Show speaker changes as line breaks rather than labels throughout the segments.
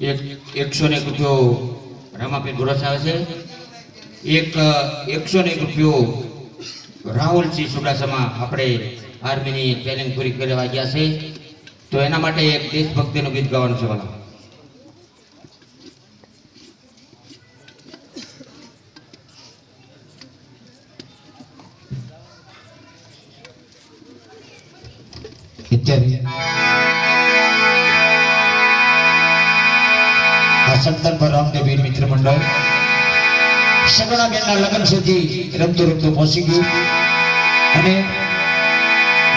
એક એકસો ને એક રૂપિયો રમાપીર ગોરસા છે. એક, એકસો ને એક રૂપિયો રાહુલસિંહ ચુડાસમા આપણે આર્મીની ટ્રેનિંગ પૂરી કરવા ગયા છે. તો એના માટે એક દેશભક્તિનું ગીત ગાવાનું છે વાલા
મંડળ. સગુણાબેનના લગ્ન સુધી રમતું રમતું પહોંચી ગયું. અને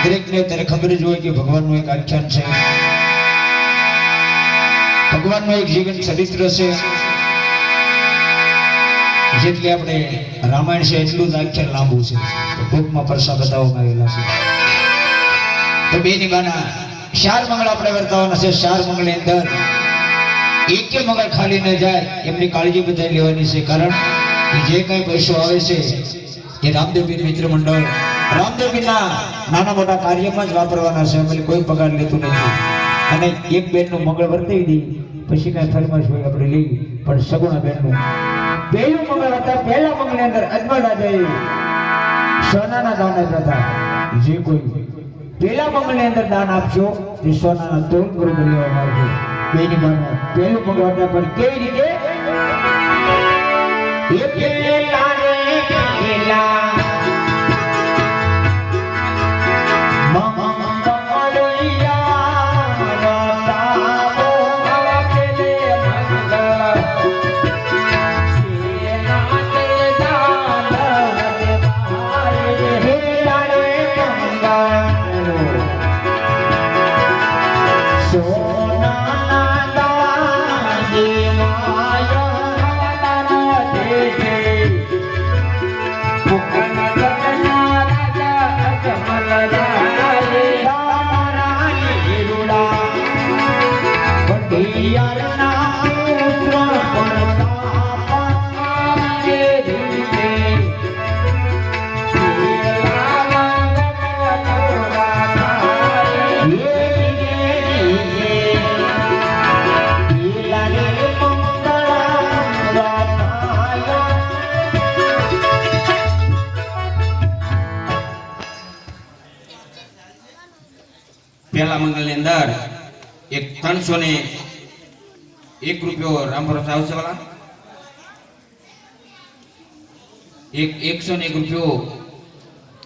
દરેકને અત્યારે ખબર જ હોય કે ભગવાનનું એક આખ્યાન છે. ભગવાનનું એક જીવન ચરિત્ર છે. જેટલી આપણે રામાયણ છે એટલું જ આખ્યાન લાંબુ છે. ભૂખમાં પરસા બતાવવામાં આવેલા છે. તો બે બાના, ચાર મંગળ આપણે વર્તાવાના છે. ચાર મંગળની અંદર એકે મગર ખાલી ન જાય, એમની કાળજી બધા લેવાની છે. કારણ જે કઈ પૈસો આવે છે, એ રામદેવપીર મિત્ર મંડળ રામદેવપીરના નાના મોટા કાર્યમાં જ વાપરવાના છે. અમે કોઈ પગાર લેતું નથી. અને એક બેનનું મંગળ વર્તાવી દઈએ પછી કાંઈ ફરમાશ હોય આપણે લઈએ પણ સગુણા બેનનું. પહેલું મંગળ હતા, પહેલા મંગળની અંદર અજમલ રાજાએ સોનાના દાન આપ્યા હતા. જે કોઈ પહેલા મંગળની અંદર દાન આપશો તે સોનાના તોલ બરોબર લેવામાં આવશે. બેની બાનો પેલું હતા પણ કેવી રીતે? એ
પહેલા મંગલની અંદર એક ત્રણસો ને એક રૂપિયો રામભરોસ આવશે વાળા એક એકસો ને એક રૂપિયો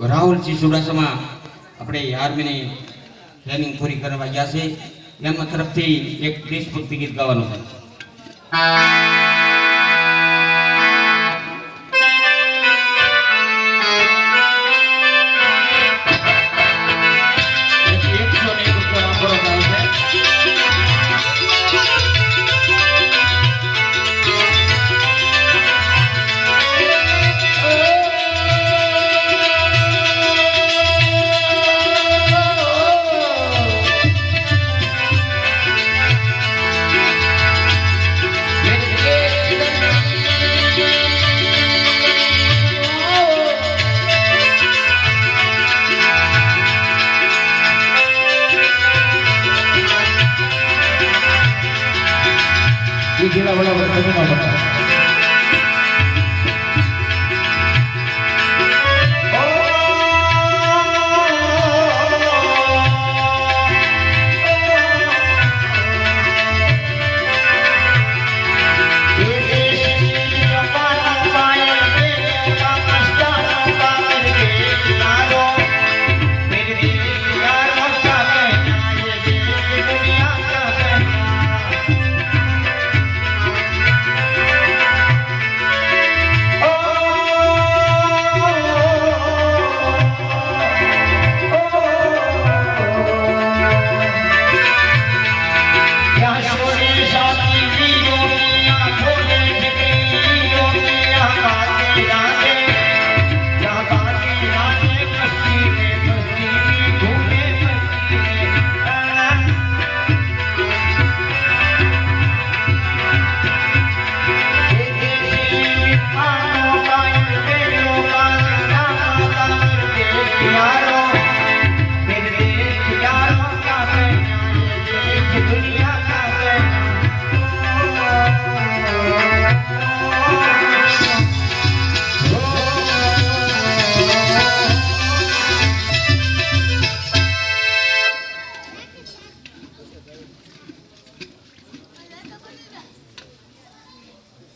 રાહુલજી ચુડાસમા આપણે આર્મીની ટ્રેનિંગ પૂરી કરવા ગયા છે. એમના તરફથી એક દેશભક્તિ ગીત ગાવાનું છે.
quiere hablar, usted.